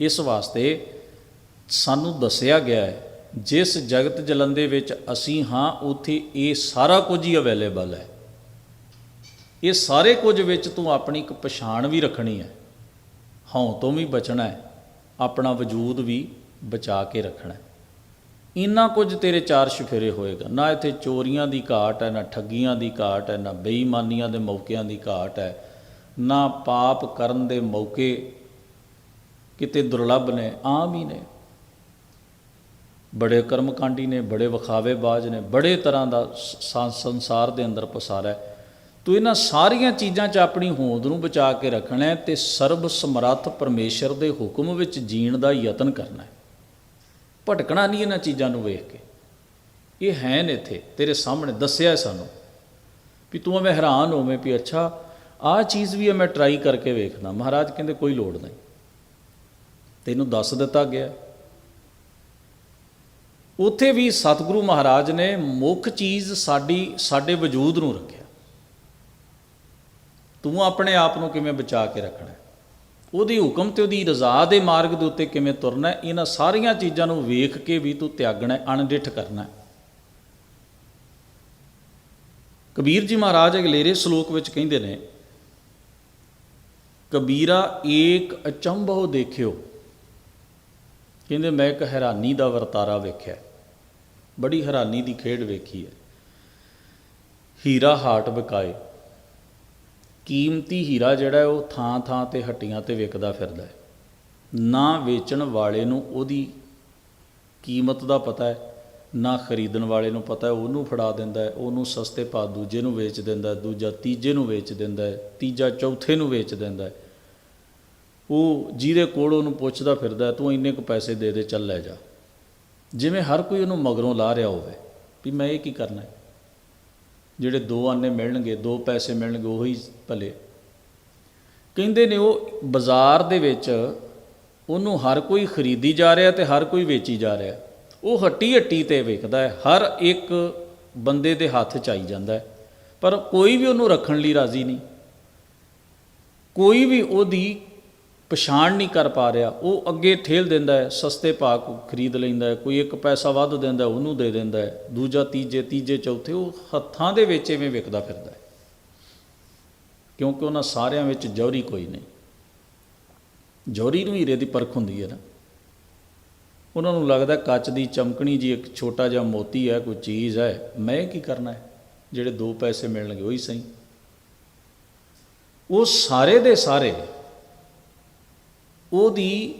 [SPEAKER 1] ਇਸ ਵਾਸਤੇ ਸਾਨੂੰ ਦੱਸਿਆ ਗਿਆ ਹੈ, ਜਿਸ ਜਗਤ ਜਲੰਦੇ ਵਿੱਚ ਅਸੀਂ ਹਾਂ, ਉੱਥੇ ਇਹ ਸਾਰਾ ਕੁਝ ਹੀ ਅਵੇਲੇਬਲ ਹੈ। ਇਹ ਸਾਰੇ ਕੁਝ ਵਿੱਚ ਤੂੰ ਆਪਣੀ ਇੱਕ ਪਛਾਣ ਵੀ ਰੱਖਣੀ ਹੈ। ਹਉ ਤੋਂ ਵੀ ਬਚਣਾ ਹੈ, ਆਪਣਾ ਵਜੂਦ ਵੀ ਬਚਾ ਕੇ ਰੱਖਣਾ ਹੈ। ਇੰਨਾ ਕੁਝ ਤੇਰੇ ਚਾਰ ਸ਼ਫੇਰੇ ਹੋਏਗਾ। ਨਾ ਇੱਥੇ ਚੋਰੀਆਂ ਦੀ ਘਾਟ ਹੈ, ਨਾ ਠੱਗੀਆਂ ਦੀ ਘਾਟ ਹੈ, ਨਾ ਬੇਈਮਾਨੀਆਂ ਦੇ ਮੌਕਿਆਂ ਦੀ ਘਾਟ ਹੈ, ਨਾ ਪਾਪ ਕਰਨ ਦੇ ਮੌਕੇ ਕਿਤੇ ਦੁਰਲੱਭ ਨੇ, ਆਮ ਹੀ ਨੇ। ਬੜੇ ਕਰਮਕਾਂਡੀ ਨੇ, ਬੜੇ ਵਿਖਾਵੇਬਾਜ਼ ਨੇ, ਬੜੇ ਤਰ੍ਹਾਂ ਦਾ ਸ- ਸੰਸਾਰ ਦੇ ਅੰਦਰ ਪਸਾਰਾ ਹੈ ਤੂੰ ਇਹਨਾਂ ਸਾਰੀਆਂ ਚੀਜ਼ਾਂ 'ਚ ਆਪਣੀ ਹੋਂਦ ਨੂੰ ਬਚਾ ਕੇ ਰੱਖਣਾ ਹੈ ਤੇ ਸਰਬ ਸਮਰੱਥ ਪਰਮੇਸ਼ਰ ਦੇ ਹੁਕਮ ਵਿੱਚ ਜੀਣ ਦਾ ਯਤਨ ਕਰਨਾ ਹੈ। ਭਟਕਣਾ ਨਹੀਂ ਇਹਨਾਂ ਚੀਜ਼ਾਂ ਨੂੰ ਵੇਖ ਕੇ। ਇਹ ਹੈ ਨੇ ਇੱਥੇ, ਤੇਰੇ ਸਾਹਮਣੇ ਦੱਸਿਆ ਸਾਨੂੰ ਵੀ ਤੂੰ ਐਵੇਂ ਹੈਰਾਨ ਹੋਵੇਂ ਵੀ ਅੱਛਾ, ਆਹ ਚੀਜ਼ ਵੀ ਹੈ ਮੈਂ ਟਰਾਈ ਕਰਕੇ ਵੇਖਦਾ, ਮਹਾਰਾਜ ਕਹਿੰਦੇ ਕੋਈ ਲੋੜ ਨਹੀਂ। ਤੈਨੂੰ ਦੱਸ ਦਿੱਤਾ ਗਿਆ। ਉੱਥੇ ਵੀ ਸਤਿਗੁਰੂ ਮਹਾਰਾਜ ਨੇ ਮੁੱਖ ਚੀਜ਼ ਸਾਡੀ, ਸਾਡੇ ਵਜੂਦ ਨੂੰ ਰੱਖਿਆ। ਤੂੰ ਆਪਣੇ ਆਪ ਨੂੰ ਕਿਵੇਂ ਬਚਾ ਕੇ ਰੱਖਣਾ ਉਹਦੀ ਹੁਕਮ ਤੇ ਉਹਦੀ ਰਜ਼ਾ ਦੇ ਮਾਰਗ ਦੇ ਉੱਤੇ ਕਿਵੇਂ ਤੁਰਨਾ ਇਹਨਾਂ ਸਾਰੀਆਂ ਚੀਜ਼ਾਂ ਨੂੰ ਵੇਖ ਕੇ ਵੀ ਤੂੰ ਤਿਆਗਣਾ ਹੈ, ਅਣਡਿੱਠ ਕਰਨਾ ਕਬੀਰ ਜੀ ਮਹਾਰਾਜ ਅਗਲੇਰੇ ਸ਼ਲੋਕ ਵਿੱਚ ਕਹਿੰਦੇ ਨੇ, ਕਬੀਰਾ ਏਕ ਅਚੰਭੋ ਦੇਖਿਓ। ਕਹਿੰਦੇ, ਮੈਂ ਇੱਕ ਹੈਰਾਨੀ ਦਾ ਵਰਤਾਰਾ ਵੇਖਿਆ ਬੜੀ ਹੈਰਾਨੀ ਦੀ ਖੇਡ ਵੇਖੀ ਹੈ। ਹੀਰਾ ਹਾਟ ਬਕਾਏ। ਕੀਮਤੀ ਹੀਰਾ ਜਿਹੜਾ ਉਹ ਥਾਂ ਥਾਂ ਤੇ ਹੱਟੀਆਂ ਤੇ ਵਿਕਦਾ ਫਿਰਦਾ ਹੈ। ਨਾ ਵੇਚਣ ਵਾਲੇ ਨੂੰ ਉਹਦੀ ਕੀਮਤ ਦਾ ਪਤਾ ਹੈ, ਨਾ ਖਰੀਦਣ ਵਾਲੇ ਨੂੰ ਪਤਾ ਹੈ, ਉਹਨੂੰ ਫੜਾ ਦਿੰਦਾ ਹੈ, ਉਹਨੂੰ ਸਸਤੇ ਭਾਅ ਦੂਜੇ ਨੂੰ ਵੇਚ ਦਿੰਦਾ ਹੈ, ਦੂਜਾ ਤੀਜੇ ਨੂੰ ਵੇਚ ਦਿੰਦਾ ਹੈ, ਤੀਜਾ ਚੌਥੇ ਨੂੰ ਵੇਚ ਦਿੰਦਾ ਹੈ। ਉਹ ਜਿਹਦੇ ਕੋਲ ਉਹਨੂੰ ਪੁੱਛਦਾ ਫਿਰਦਾ ਤੂੰ ਇੰਨੇ ਕੁ ਪੈਸੇ ਦੇ ਦੇ, ਚੱਲ ਲੈ ਜਾ। ਜਿਵੇਂ ਹਰ ਕੋਈ ਉਹਨੂੰ ਮਗਰੋਂ ਲਾ ਰਿਹਾ ਹੋਵੇ, ਵੀ ਮੈਂ ਇਹ ਕੀ ਕਰਨਾ ਹੈ? ਜਿਹੜੇ ਦੋ ਆਨੇ ਮਿਲਣਗੇ, ਦੋ ਪੈਸੇ ਮਿਲਣਗੇ, ਉਹੀ ਭਲੇ। ਕਹਿੰਦੇ ਨੇ ਉਹ ਬਾਜ਼ਾਰ ਦੇ ਵਿੱਚ ਉਹਨੂੰ ਹਰ ਕੋਈ ਖਰੀਦੀ ਜਾ ਰਿਹਾ ਤੇ ਹਰ ਕੋਈ ਵੇਚੀ ਜਾ ਰਿਹਾ। ਉਹ ਹੱਟੀ ਹੱਟੀ ਤੇ ਵੇਖਦਾ ਹੈ, ਹਰ ਇੱਕ ਬੰਦੇ ਦੇ ਹੱਥ ਚ ਆਈ ਜਾਂਦਾ ਹੈ। ਪਰ ਕੋਈ ਵੀ ਉਹਨੂੰ ਰੱਖਣ ਲਈ ਰਾਜ਼ੀ ਨਹੀਂ। ਕੋਈ ਵੀ ਉਹਦੀ ਪਛਾਣ ਨਹੀਂ ਕਰ ਪਾ ਰਿਹਾ, ਉਹ ਅੱਗੇ ਠੇਲ ਦਿੰਦਾ ਹੈ, ਸਸਤੇ ਭਾਅ ਖਰੀਦ ਲੈਂਦਾ ਹੈ, ਕੋਈ ਇੱਕ ਪੈਸਾ ਵੱਧ ਦਿੰਦਾ ਉਹਨੂੰ ਦੇ ਦਿੰਦਾ ਹੈ, ਦੂਜਾ, ਤੀਜੇ ਤੀਜੇ, ਚੌਥੇ, ਉਹ ਹੱਥਾਂ ਦੇ ਵਿੱਚ ਐਵੇਂ ਵਿਕਦਾ ਫਿਰਦਾ ਹੈ। ਕਿਉਂਕਿ ਉਹਨਾਂ ਸਾਰਿਆਂ ਵਿੱਚ ਜੌਹਰੀ ਕੋਈ ਨਹੀਂ। ਜੌਹਰੀ ਨੂੰ ਹੀਰੇ ਦੀ ਪਰਖ ਹੁੰਦੀ ਹੈ ਨਾ। ਉਹਨਾਂ ਨੂੰ ਲੱਗਦਾ ਕੱਚ ਦੀ ਚਮਕਣੀ ਜੀ ਇੱਕ ਛੋਟਾ ਜਿਹਾ ਮੋਤੀ ਹੈ, ਕੋਈ ਚੀਜ਼ ਹੈ, ਮੈਂ ਕੀ ਕਰਨਾ ਹੈ? ਜਿਹੜੇ ਦੋ ਪੈਸੇ ਮਿਲਣਗੇ, ਉਹੀ ਸਹੀ। ਉਹ ਸਾਰੇ ਦੇ ਸਾਰੇ ਉਹਦੀ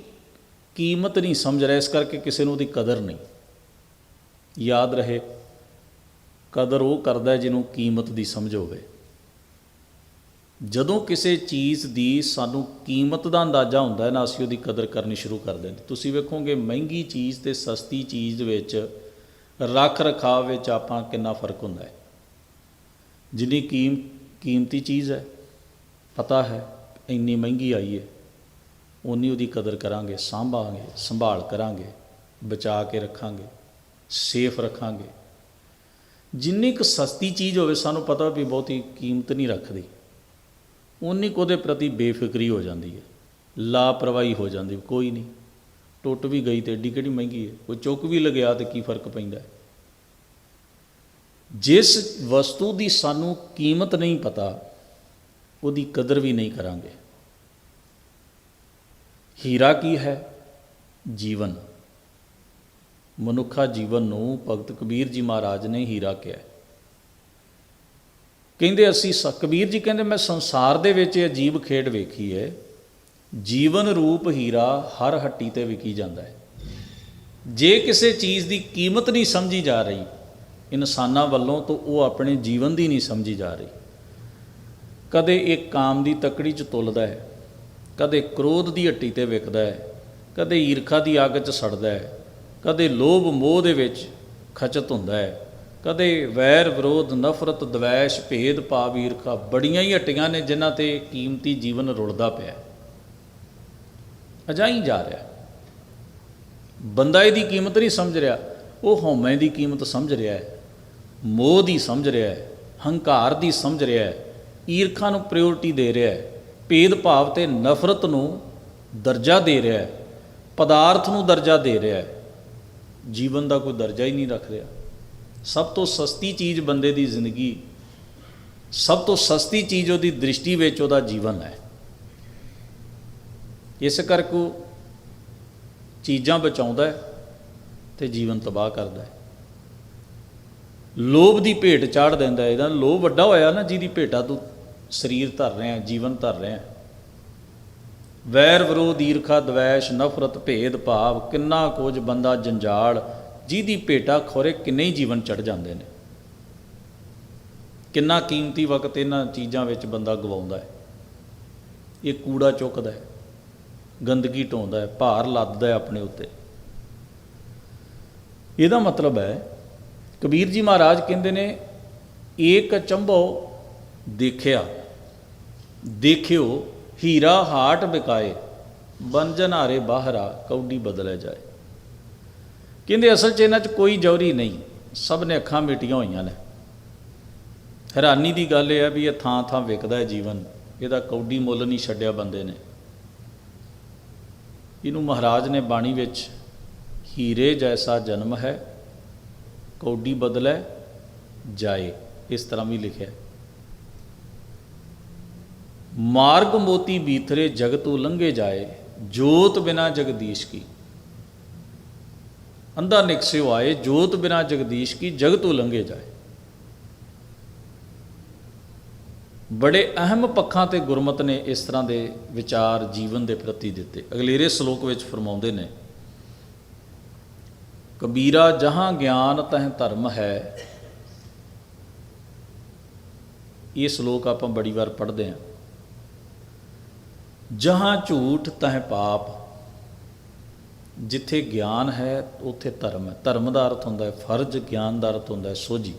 [SPEAKER 1] ਕੀਮਤ ਨਹੀਂ ਸਮਝ ਰਿਹਾ, ਇਸ ਕਰਕੇ ਕਿਸੇ ਨੂੰ ਉਹਦੀ ਕਦਰ ਨਹੀਂ। ਯਾਦ ਰਹੇ, ਕਦਰ ਉਹ ਕਰਦਾ ਜਿਹਨੂੰ ਕੀਮਤ ਦੀ ਸਮਝ ਹੋਵੇ। ਜਦੋਂ ਕਿਸੇ ਚੀਜ਼ ਦੀ ਸਾਨੂੰ ਕੀਮਤ ਦਾ ਅੰਦਾਜ਼ਾ ਹੁੰਦਾ ਹੈ ਨਾ, ਅਸੀਂ ਉਹਦੀ ਕਦਰ ਕਰਨੀ ਸ਼ੁਰੂ ਕਰ ਦਿੰਦੇ। ਤੁਸੀਂ ਵੇਖੋਗੇ, ਮਹਿੰਗੀ ਚੀਜ਼ ਤੇ ਸਸਤੀ ਚੀਜ਼ ਵਿੱਚ ਰੱਖ ਰਖਾਵ ਵਿੱਚ ਆਪਾਂ ਕਿੰਨਾ ਫ਼ਰਕ ਹੁੰਦਾ ਹੈ। ਜਿੰਨੀ ਕੀਮ, ਕੀਮਤੀ ਚੀਜ਼ ਹੈ, ਪਤਾ ਹੈ, ਇੰਨੀ ਮਹਿੰਗੀ ਆਈ ਹੈ। ਉਨੀ ਉਹਦੀ ਕਦਰ ਕਰਾਂਗੇ, ਸਾਂਭਾਂਗੇ, ਸੰਭਾਲ ਕਰਾਂਗੇ, ਬਚਾ ਕੇ ਰੱਖਾਂਗੇ, ਸੇਫ ਰੱਖਾਂਗੇ। ਜਿੰਨੀ ਕੁ ਸਸਤੀ ਚੀਜ਼ ਹੋਵੇ, ਸਾਨੂੰ ਪਤਾ ਵੀ ਬਹੁਤੀ ਕੀਮਤ ਨਹੀਂ ਰੱਖਦੀ। ਉਨੀ ਕੁ ਉਹਦੇ ਪ੍ਰਤੀ ਬੇਫਿਕਰੀ ਹੋ ਜਾਂਦੀ ਹੈ, ਲਾਪਰਵਾਹੀ ਹੋ ਜਾਂਦੀ ਕੋਈ ਨਹੀਂ। ਟੁੱਟ ਵੀ ਗਈ ਤੇ ਏਡੀ ਕਿਹੜੀ ਮਹਿੰਗੀ ਹੈ? ਕੋਈ ਚੁੱਕ ਵੀ ਲਗਿਆ ਤੇ ਕੀ ਫ਼ਰਕ ਪੈਂਦਾ ਜਿਸ ਵਸਤੂ ਦੀ ਸਾਨੂੰ ਕੀਮਤ ਨਹੀਂ ਪਤਾ, ਉਹਦੀ ਕਦਰ ਵੀ ਨਹੀਂ ਕਰਾਂਗੇ। ਹੀਰਾ ਕੀ ਹੈ? ਜੀਵਨ। ਮਨੁੱਖਾ ਜੀਵਨ ਨੂੰ ਭਗਤ ਕਬੀਰ ਜੀ ਮਹਾਰਾਜ ਨੇ ਹੀਰਾ ਕਿਹਾ ਕਹਿੰਦੇ ਅਸੀਂ ਸ- ਕਬੀਰ ਜੀ ਕਹਿੰਦੇ, ਮੈਂ ਸੰਸਾਰ ਦੇ ਵਿੱਚ ਇਹ ਅਜੀਬ ਖੇਡ ਵੇਖੀ ਹੈ। ਜੀਵਨ ਰੂਪ ਹੀਰਾ ਹਰ ਹੱਟੀ ਤੇ ਵਿਕੀ ਜਾਂਦਾ ਹੈ। ਜੇ ਕਿਸੇ ਚੀਜ਼ ਦੀ ਕੀਮਤ ਨਹੀਂ ਸਮਝੀ ਜਾ ਰਹੀ, ਇਨਸਾਨਾਂ ਵੱਲੋਂ ਤਾਂ ਉਹ ਆਪਣੇ ਜੀਵਨ ਦੀ ਨਹੀਂ ਸਮਝੀ ਜਾ ਰਹੀ। ਕਦੇ ਇਹ ਕਾਮ ਦੀ ਤਕੜੀ 'ਚ ਤੁਲਦਾ ਹੈ। ਕਦੇ ਕ੍ਰੋਧ ਦੀ ਹੱਟੀ ਤੇ ਵਿਕਦਾ ਹੈ, ਕਦੇ ਈਰਖਾ ਦੀ ਅੱਗ 'ਚ ਸੜਦਾ ਹੈ, ਕਦੇ ਲੋਭ ਮੋਹ ਦੇ ਵਿੱਚ ਖਚਤ ਹੁੰਦਾ ਹੈ, ਕਦੇ ਵੈਰ ਵਿਰੋਧ, ਨਫ਼ਰਤ, ਦਵੈਸ਼, ਭੇਦ ਭਾਵ, ਈਰਖਾ ਬੜੀਆਂ ਹੀ ਹੱਟੀਆਂ ਨੇ ਜਿਨ੍ਹਾਂ ਤੇ ਕੀਮਤੀ ਜੀਵਨ ਰੁਲਦਾ ਪਿਆ ਹੈ। ਅਜਾਈ ਜਾ ਰਿਹਾ ਬੰਦਾ ਇਹਦੀ ਕੀਮਤ ਨਹੀਂ ਸਮਝ ਰਿਹਾ, ਉਹ ਹਉਮੈ ਦੀ ਕੀਮਤ ਸਮਝ ਰਿਹਾ ਹੈ, ਮੋਹ ਦੀ ਸਮਝ ਰਿਹਾ ਹੈ, ਹੰਕਾਰ ਦੀ ਸਮਝ ਰਿਹਾ ਹੈ, ਈਰਖਾ ਨੂੰ ਪ੍ਰਾਇੋਰਟੀ ਦੇ ਰਿਹਾ ਹੈ ਭੇਦਭਾਵ ਤੇ ਨਫ਼ਰਤ ਨੂੰ ਦਰਜਾ ਦੇ ਰਿਹਾ ਹੈ, ਪਦਾਰਥ ਨੂੰ ਦਰਜਾ ਦੇ ਰਿਹਾ ਹੈ, ਜੀਵਨ ਦਾ ਕੋਈ ਦਰਜਾ ਹੀ ਨਹੀਂ ਰੱਖ ਰਿਹਾ। ਸਭ ਤੋਂ ਸਸਤੀ ਚੀਜ਼ ਬੰਦੇ ਦੀ ਜ਼ਿੰਦਗੀ, ਸਭ ਤੋਂ ਸਸਤੀ ਚੀਜ਼ ਉਹਦੀ ਦ੍ਰਿਸ਼ਟੀ ਵਿੱਚ ਉਹਦਾ ਜੀਵਨ ਹੈ। ਇਸ ਕਰਕੇ ਉਹ ਚੀਜ਼ਾਂ ਬਚਾਉਂਦਾ ਹੈ ਤੇ ਜੀਵਨ ਤਬਾਹ ਕਰਦਾ ਹੈ। ਲੋਭ ਦੀ ਭੇਟ ਚਾੜ ਦਿੰਦਾ ਇਹਦਾ ਲੋਭ ਵੱਡਾ ਹੋਇਆ ਨਾ ਜਿਹਦੀ ਭੇਟਾ ਤੂੰ ਸਰੀਰ ਧਰ ਰਿਹਾ ਜੀਵਨ ਧਰ ਰਿਹਾ ਵੈਰ ਵਿਰੋਧ, ਈਰਖਾ, ਦਵੈਸ਼, ਨਫ਼ਰਤ, ਭੇਦ, ਭਾਵ, ਕਿੰਨਾ ਕੁਝ ਬੰਦਾ ਜੰਜਾਲ, ਜਿਹਦੀ ਭੇਟਾ ਖੋਰੇ ਕਿੰਨੇ ਹੀ ਜੀਵਨ ਚੜ ਜਾਂਦੇ ਨੇ। ਕਿੰਨਾ ਕੀਮਤੀ ਵਕਤ ਇਹਨਾਂ ਚੀਜ਼ਾਂ ਵਿੱਚ ਬੰਦਾ ਗਵਾਉਂਦਾ ਹੈ। ਇਹ ਕੂੜਾ ਚੁੱਕਦਾ ਹੈ, ਗੰਦਗੀ ਢੋਂਦਾ ਹੈ, ਭਾਰ ਲੱਦਦਾ ਹੈ ਆਪਣੇ ਉੱਤੇ। ਇਹਦਾ ਮਤਲਬ ਹੈ, ਕਬੀਰ ਜੀ ਮਹਾਰਾਜ ਕਹਿੰਦੇ ਨੇ, ਏਕ ਚੰਬੋ ਦੇਖਿਆ। ਦੇਖਿਓ, ਹੀਰਾ ਹਾਟ ਬਿਕਾਏ ਬੰਜਨ ਹਾਰੇ ਬਾਹਰਾ, ਕੌਡੀ ਬਦਲਿਆ ਜਾਏ। ਕਹਿੰਦੇ ਅਸਲ 'ਚ ਇਹਨਾਂ 'ਚ ਕੋਈ ਜੌਹਰੀ ਨਹੀਂ, ਸਭ ਨੇ ਅੱਖਾਂ ਮੀਟੀਆਂ ਹੋਈਆਂ ਨੇ। ਹੈਰਾਨੀ ਦੀ ਗੱਲ ਇਹ ਹੈ ਵੀ ਇਹ ਥਾਂ ਥਾਂ ਵਿਕਦਾ ਹੈ ਜੀਵਨ, ਇਹਦਾ ਕੌਡੀ ਮੁੱਲ ਨਹੀਂ ਛੱਡਿਆ ਬੰਦੇ ਨੇ। ਇਹਨੂੰ ਮਹਾਰਾਜ ਨੇ ਬਾਣੀ ਵਿੱਚ ਹੀਰੇ ਜੈਸਾ ਜਨਮ ਹੈ, ਕੌਡੀ ਬਦਲੇ ਜਾਏ, ਇਸ ਤਰ੍ਹਾਂ ਵੀ ਲਿਖਿਆ। ਮਾਰਗ ਮੋਤੀ ਬੀਥਰੇ ਜਗਤੋਂ ਲੰਘੇ ਜਾਏ, ਜੋਤ ਬਿਨਾ ਜਗਦੀਸ਼ ਕੀ। ਅੰਧਾ ਨਿਕਸਿਓ ਆਏ, ਜੋਤ ਬਿਨਾ ਜਗਦੀਸ਼ ਕੀ, ਜਗਤੂ ਲੰਘੇ ਜਾਏ। ਬੜੇ ਅਹਿਮ ਪੱਖਾਂ ਤੇ ਗੁਰਮਤ ਨੇ ਇਸ ਤਰ੍ਹਾਂ ਦੇ ਵਿਚਾਰ ਜੀਵਨ ਦੇ ਪ੍ਰਤੀ ਦਿੱਤੇ। ਅਗਲੇਰੇ ਸ਼ਲੋਕ ਵਿੱਚ ਫਰਮਾਉਂਦੇ ਨੇ, ਕਬੀਰਾ ਜਹਾਂ ਗਿਆਨ ਤਹ ਧਰਮ ਹੈ। ਇਹ ਸ਼ਲੋਕ ਆਪਾਂ ਬੜੀ ਵਾਰ ਪੜ੍ਹਦੇ ਹਾਂ। ਜਹਾਂ ਝੂਠ ਤਹ ਪਾਪ, ਜਿੱਥੇ ਗਿਆਨ ਹੈ, ਉੱਥੇ ਧਰਮ ਹੈ। ਧਰਮ ਦਾ ਅਰਥ ਹੁੰਦਾ ਹੈ ਫਰਜ਼, ਗਿਆਨ ਦਾ ਅਰਥ ਹੁੰਦਾ ਹੈ ਸੋਝੀ।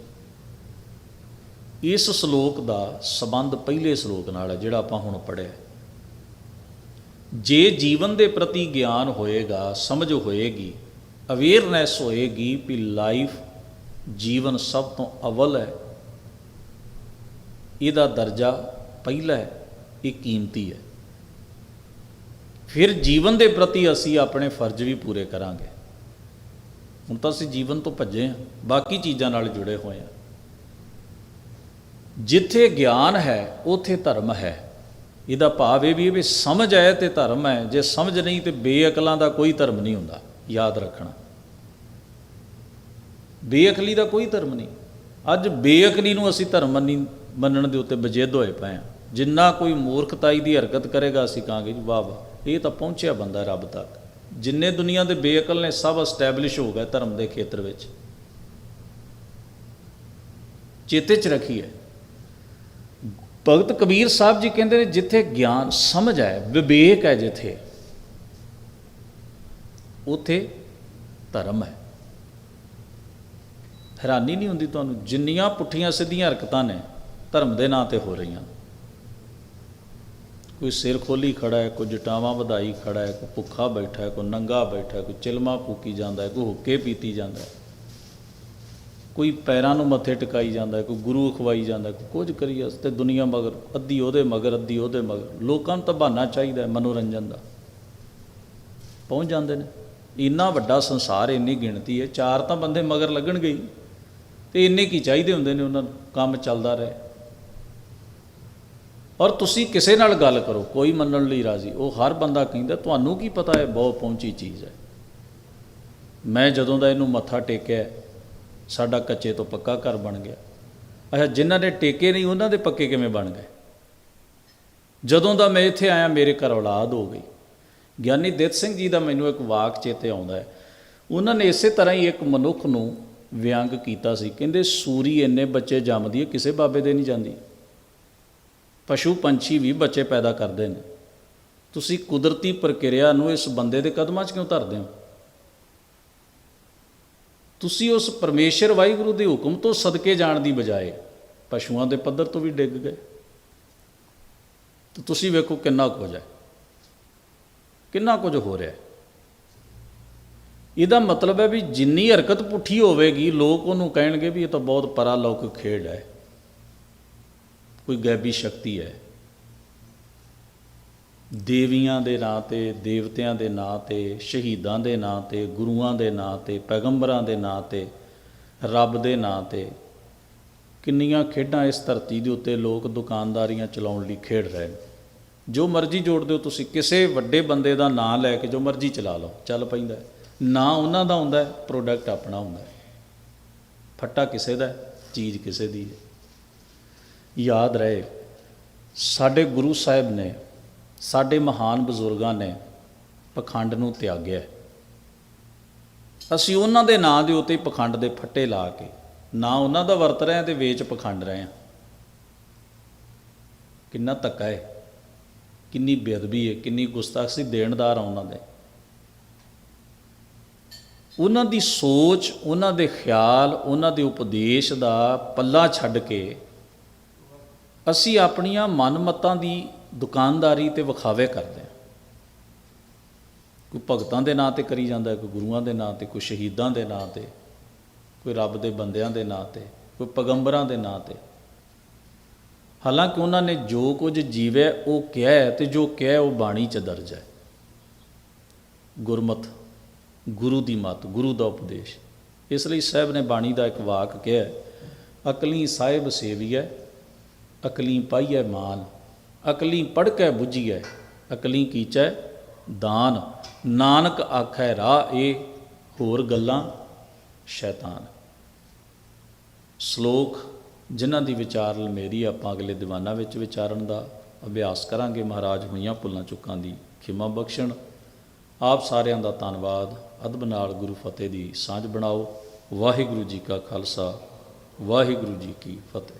[SPEAKER 1] ਇਸ ਸ਼ਲੋਕ ਦਾ ਸਬੰਧ ਪਹਿਲੇ ਸ਼ਲੋਕ ਨਾਲ ਹੈ, ਜਿਹੜਾ ਆਪਾਂ ਹੁਣ ਪੜ੍ਹਿਆ ਜੇ ਜੀਵਨ ਦੇ ਪ੍ਰਤੀ ਗਿਆਨ ਹੋਏਗਾ, ਸਮਝ ਹੋਏਗੀ ਅਵੇਅਰਨੈਸ ਹੋਏਗੀ ਵੀ ਲਾਈਫ ਜੀਵਨ ਸਭ ਤੋਂ ਅਵਲ ਹੈ, ਇਹਦਾ ਦਰਜਾ ਪਹਿਲਾ ਹੈ, ਇਹ ਕੀਮਤੀ ਹੈ। ਫਿਰ ਜੀਵਨ ਦੇ ਪ੍ਰਤੀ ਅਸੀਂ ਆਪਣੇ ਫਰਜ਼ ਵੀ ਪੂਰੇ ਕਰਾਂਗੇ। ਹੁਣ ਤਾਂ ਅਸੀਂ ਜੀਵਨ ਤੋਂ ਭੱਜੇ ਹਾਂ, ਬਾਕੀ ਚੀਜ਼ਾਂ ਨਾਲ ਜੁੜੇ ਹੋਏ ਹਾਂ। ਜਿੱਥੇ ਗਿਆਨ ਹੈ, ਉਥੇ ਧਰਮ ਹੈ। ਇਹਦਾ ਭਾਵ ਇਹ ਵੀ ਹੈ ਵੀ ਸਮਝ ਹੈ ਤੇ ਧਰਮ ਹੈ, ਜੇ ਸਮਝ ਨਹੀਂ ਤੇ ਬੇਅਕਲਾਂ ਦਾ ਕੋਈ ਧਰਮ ਨਹੀਂ ਹੁੰਦਾ, ਯਾਦ ਰੱਖਣਾ। ਬੇਅਕਲੀ ਦਾ ਕੋਈ ਧਰਮ ਨਹੀਂ। ਅੱਜ ਬੇਅਕਲੀ ਨੂੰ ਅਸੀਂ ਧਰਮ ਮੰਨੀ ਮੰਨਣ ਦੇ ਉੱਤੇ ਬਜਿੱਦ ਹੋਏ ਪਏ ਹਾਂ। ਜਿੰਨਾ ਕੋਈ ਮੂਰਖਤਾਈ ਦੀ ਹਰਕਤ ਕਰੇਗਾ, ਅਸੀਂ ਕਹਾਂਗੇ ਜੀ, ਵਾਹ ਵਾਹ। ਇਹ ਤਾਂ ਪਹੁੰਚਿਆ ਬੰਦਾ ਰੱਬ ਤੱਕ। ਜਿੰਨੇ ਦੁਨੀਆ ਦੇ ਬੇਅਕਲ ਨੇ, ਸਭ ਐਸਟੈਬਲਿਸ਼ ਹੋ ਗਏ ਧਰਮ ਦੇ ਖੇਤਰ ਵਿੱਚ। ਚੇਤੇ 'ਚ ਰੱਖੀਏ। ਭਗਤ ਕਬੀਰ ਸਾਹਿਬ ਜੀ ਕਹਿੰਦੇ ਨੇ, ਜਿੱਥੇ ਗਿਆਨ ਸਮਝ ਹੈ ਵਿਵੇਕ ਹੈ ਜਿੱਥੇ, ਉਥੇ ਧਰਮ ਹੈ। ਹੈਰਾਨੀ ਨਹੀਂ ਹੁੰਦੀ ਤੁਹਾਨੂੰ? ਜਿੰਨੀਆਂ ਪੁੱਠੀਆਂ ਸਿੱਧੀਆਂ ਹਰਕਤਾਂ ਨੇ, ਧਰਮ ਦੇ ਨਾਂ ਤੇ ਹੋ ਰਹੀਆਂ ਕੋਈ ਸਿਰ ਖੋਲੀ ਖੜਾ ਹੈ, ਕੋਈ ਜਟਾਵਾਂ ਵਧਾਈ ਖੜਾ ਹੈ, ਕੋਈ ਭੁੱਖਾ ਬੈਠਾ ਹੈ, ਕੋਈ ਨੰਗਾ ਬੈਠਾ ਹੈ, ਕੋਈ ਚਿਲਮਾ ਫੂਕੀ ਜਾਂਦਾ ਹੈ, ਕੋਈ ਹੁੱਕੇ ਪੀਤੀ ਜਾਂਦਾ ਹੈ। ਕੋਈ ਪੈਰਾਂ ਨੂੰ ਮੱਥੇ ਟਿਕਾਈ ਜਾਂਦਾ ਹੈ, ਕੋਈ ਗੁਰੂ ਖਵਾਈ ਜਾਂਦਾ ਕੋਈ ਕੁਝ ਕਰੀ ਅਸ ਤੇ ਦੁਨੀਆ ਮਗਰ, ਅੱਧੀ ਉਹਦੇ ਮਗਰ, ਅੱਧੀ ਉਹਦੇ ਮਗਰ। ਲੋਕਾਂ ਨੂੰ ਤਾਂ ਬਹਾਨਾ ਚਾਹੀਦਾ ਹੈ ਮਨੋਰੰਜਨ ਦਾ। ਪਹੁੰਚ ਜਾਂਦੇ ਨੇ। ਇੰਨਾ ਵੱਡਾ ਸੰਸਾਰ, ਇੰਨੀ ਗਿਣਤੀ ਹੈ, ਚਾਰ ਤਾਂ ਬੰਦੇ ਮਗਰ ਲੱਗਣਗੇ ਹੀ। ਤੇ ਇੰਨੇ ਕੀ ਚਾਹੀਦੇ ਹੁੰਦੇ ਨੇ ਉਹਨਾਂ ਨੂੰ? ਕੰਮ ਚੱਲਦਾ ਰਹੇ। ਔਰ ਤੁਸੀਂ ਕਿਸੇ ਨਾਲ ਗੱਲ ਕਰੋ, ਕੋਈ ਮੰਨਣ ਲਈ ਰਾਜ਼ੀ। ਉਹ ਹਰ ਬੰਦਾ ਕਹਿੰਦਾ, ਤੁਹਾਨੂੰ ਕੀ ਪਤਾ ਹੈ ਬਹੁਤ ਪਹੁੰਚੀ ਚੀਜ਼ ਹੈ? ਮੈਂ ਜਦੋਂ ਦਾ ਇਹਨੂੰ ਮੱਥਾ ਟੇਕਿਆ, ਸਾਡਾ ਕੱਚੇ ਤੋਂ ਪੱਕਾ ਘਰ ਬਣ ਗਿਆ। ਅੱਛਾ, ਜਿਨ੍ਹਾਂ ਨੇ ਟੇਕੇ ਨਹੀਂ, ਉਹਨਾਂ ਦੇ ਪੱਕੇ ਕਿਵੇਂ ਬਣ ਗਏ? ਜਦੋਂ ਦਾ ਮੈਂ ਇੱਥੇ ਆਇਆ, ਮੇਰੇ ਘਰ ਔਲਾਦ ਹੋ ਗਈ। ਗਿਆਨੀ ਦਿੱਤ ਸਿੰਘ ਜੀ ਦਾ ਮੈਨੂੰ ਇੱਕ ਵਾਕ ਚੇਤੇ ਆਉਂਦਾ ਹੈ। ਉਹਨਾਂ ਨੇ ਇਸੇ ਤਰ੍ਹਾਂ ਹੀ ਇੱਕ ਮਨੁੱਖ ਨੂੰ ਵਿਅੰਗ ਕੀਤਾ ਸੀ। ਕਹਿੰਦੇ, ਸੂਰੀ ਇੰਨੇ ਬੱਚੇ ਜੰਮਦੀ ਹੈ, ਕਿਸੇ ਬਾਬੇ ਦੇ ਨਹੀਂ ਜਾਂਦੀ। ਪਸ਼ੂ ਪੰਛੀ ਵੀ ਬੱਚੇ ਪੈਦਾ ਕਰਦੇ ਨੇ। ਤੁਸੀਂ ਕੁਦਰਤੀ ਪ੍ਰਕਿਰਿਆ ਨੂੰ ਇਸ ਬੰਦੇ ਦੇ ਕਦਮਾਂ 'ਚ ਕਿਉਂ ਧਰਦੇ ਹੋ? ਤੁਸੀਂ ਉਸ ਪਰਮੇਸ਼ਰ ਵਾਹਿਗੁਰੂ ਦੇ ਹੁਕਮ ਤੋਂ ਸਦਕੇ ਜਾਣ ਦੀ ਬਜਾਏ ਪਸ਼ੂਆਂ ਦੇ ਪੱਧਰ ਤੋਂ ਵੀ ਡਿੱਗ ਗਏ। ਤੇ ਤੁਸੀਂ ਵੇਖੋ ਕਿੰਨਾ ਕੁਝ ਹੈ ਕਿੰਨਾ ਕੁਝ ਹੋ ਰਿਹਾ ਹੈ। ਇਹਦਾ ਮਤਲਬ ਹੈ ਵੀ ਜਿੰਨੀ ਹਰਕਤ ਪੁੱਠੀ ਹੋਵੇਗੀ, ਲੋਕ ਉਹਨੂੰ ਕਹਿਣਗੇ ਵੀ ਇਹ ਤਾਂ ਬਹੁਤ ਪਰਾਲੌਕਿਕ ਖੇਡ ਹੈ। ਕੋਈ ਗੈਬੀ ਸ਼ਕਤੀ ਹੈ। ਦੇਵੀਆਂ ਦੇ ਨਾਂ ਤੇ, ਦੇਵਤਿਆਂ ਦੇ ਨਾਂ ਤੇ, ਸ਼ਹੀਦਾਂ ਦੇ ਨਾਂ ਤੇ, ਗੁਰੂਆਂ ਦੇ ਨਾਂ ਤੇ, ਪੈਗੰਬਰਾਂ ਦੇ ਨਾਂ ਤੇ, ਰੱਬ ਦੇ ਨਾਂ ਤੇ ਕਿੰਨੀਆਂ ਖੇਡਾਂ ਇਸ ਧਰਤੀ ਦੇ ਉੱਤੇ ਲੋਕ ਦੁਕਾਨਦਾਰੀਆਂ ਚਲਾਉਣ ਲਈ ਖੇਡ ਰਹੇ ਨੇ। ਜੋ ਮਰਜ਼ੀ ਜੋੜ ਦਿਓ, ਤੁਸੀਂ ਕਿਸੇ ਵੱਡੇ ਬੰਦੇ ਦਾ ਨਾਂ ਲੈ ਕੇ ਜੋ ਮਰਜ਼ੀ ਚਲਾ ਲਓ, ਚੱਲ ਪੈਂਦਾ ਨਾਂ ਉਹਨਾਂ ਦਾ ਹੁੰਦਾ ਪ੍ਰੋਡਕਟ ਆਪਣਾ ਹੁੰਦਾ ਫੱਟਾ ਕਿਸੇ ਦਾ ਚੀਜ਼ ਕਿਸੇ ਦੀ ਹੈ। ਯਾਦ ਰਹੇ। ਸਾਡੇ ਗੁਰੂ ਸਾਹਿਬ ਨੇ, ਸਾਡੇ ਮਹਾਨ ਬਜ਼ੁਰਗਾਂ ਨੇ ਪਖੰਡ ਨੂੰ ਤਿਆਗਿਆ। ਅਸੀਂ ਉਹਨਾਂ ਦੇ ਨਾਂ ਦੇ ਉੱਤੇ ਪਖੰਡ ਦੇ ਫੱਟੇ ਲਾ ਕੇ, ਨਾ ਉਹਨਾਂ ਦਾ ਵਰਤ ਰਹੇ ਹਾਂ ਤੇ ਵੇਚ ਪਖੰਡ ਰਹੇ ਹਾਂ। ਕਿੰਨਾ ਧੱਕਾ ਹੈ, ਕਿੰਨੀ ਬੇਅਦਬੀ ਹੈ, ਕਿੰਨੀ ਗੁਸਤਾਖੀ ਦੇਣਦਾਰ ਆ ਉਹਨਾਂ ਦੇ। ਉਹਨਾਂ ਦੀ ਸੋਚ, ਉਹਨਾਂ ਦੇ ਖਿਆਲ, ਉਹਨਾਂ ਦੇ ਉਪਦੇਸ਼ ਦਾ ਪੱਲਾ ਛੱਡ ਕੇ ਅਸੀਂ ਆਪਣੀਆਂ ਮਨਮਤਾਂ ਦੀ ਦੁਕਾਨਦਾਰੀ ਤੇ ਵਿਖਾਵੇ ਕਰਦੇ ਹਾਂ। ਕੋਈ ਭਗਤਾਂ ਦੇ ਨਾਂ ਤੇ ਕਰੀ ਜਾਂਦਾ ਕੋਈ ਗੁਰੂਆਂ ਦੇ ਨਾਂ ਤੇ, ਕੋਈ ਸ਼ਹੀਦਾਂ ਦੇ ਨਾਂ ਤੇ, ਕੋਈ ਰੱਬ ਦੇ ਬੰਦਿਆਂ ਦੇ ਨਾਂ ਤੇ, ਕੋਈ ਪੈਗੰਬਰਾਂ ਦੇ ਨਾਂ ਤੇ। ਹਾਲਾਂਕਿ ਉਹਨਾਂ ਨੇ ਜੋ ਕੁਝ ਜੀਵਿਆ ਉਹ ਕਿਹਾ ਹੈ ਤੇ ਜੋ ਕਿਹਾ ਉਹ ਬਾਣੀ 'ਚ ਦਰਜ ਹੈ। ਗੁਰਮਤ, ਗੁਰੂ ਦੀ ਮਤ, ਗੁਰੂ ਦਾ ਉਪਦੇਸ਼। ਇਸ ਲਈ ਸਾਹਿਬ ਨੇ ਬਾਣੀ ਦਾ ਇੱਕ ਵਾਕ ਕਿਹਾ ਅਕਲੀ ਸਾਹਿਬ ਸੇਵੀਐ ਅਕਲੀ ਪਾਈਐ ਮਾਨ ਅਕਲੀ ਪੜ੍ਹ ਕੇ ਬੁੱਝੀਐ, ਅਕਲੀ ਕੀਚੈ ਦਾਨ। ਨਾਨਕ ਆਖੈ ਰਾਹ ਏ ਹੋਰ ਗੱਲਾਂ ਸ਼ੈਤਾਨ। ਸ਼ਲੋਕ ਜਿਨ੍ਹਾਂ ਦੀ ਵਿਚਾਰ ਮੇਰੀ, ਆਪਾਂ ਅਗਲੇ ਦੀਵਾਨਾਂ ਵਿੱਚ ਵਿਚਾਰਨ ਦਾ ਅਭਿਆਸ ਕਰਾਂਗੇ। ਮਹਾਰਾਜ ਹੋਈਆਂ ਭੁੱਲਾਂ ਚੁੱਕਾਂ ਦੀ ਖਿਮਾ ਬਖਸ਼ਣ। ਆਪ ਸਾਰਿਆਂ ਦਾ ਧੰਨਵਾਦ। ਅਦਬ ਨਾਲ ਗੁਰੂ ਫਤਿਹ ਦੀ ਸਾਂਝ ਬਣਾਓ। ਵਾਹਿਗੁਰੂ ਜੀ ਕਾ ਖਾਲਸਾ, ਵਾਹਿਗੁਰੂ ਜੀ ਕੀ ਫਤਿਹ।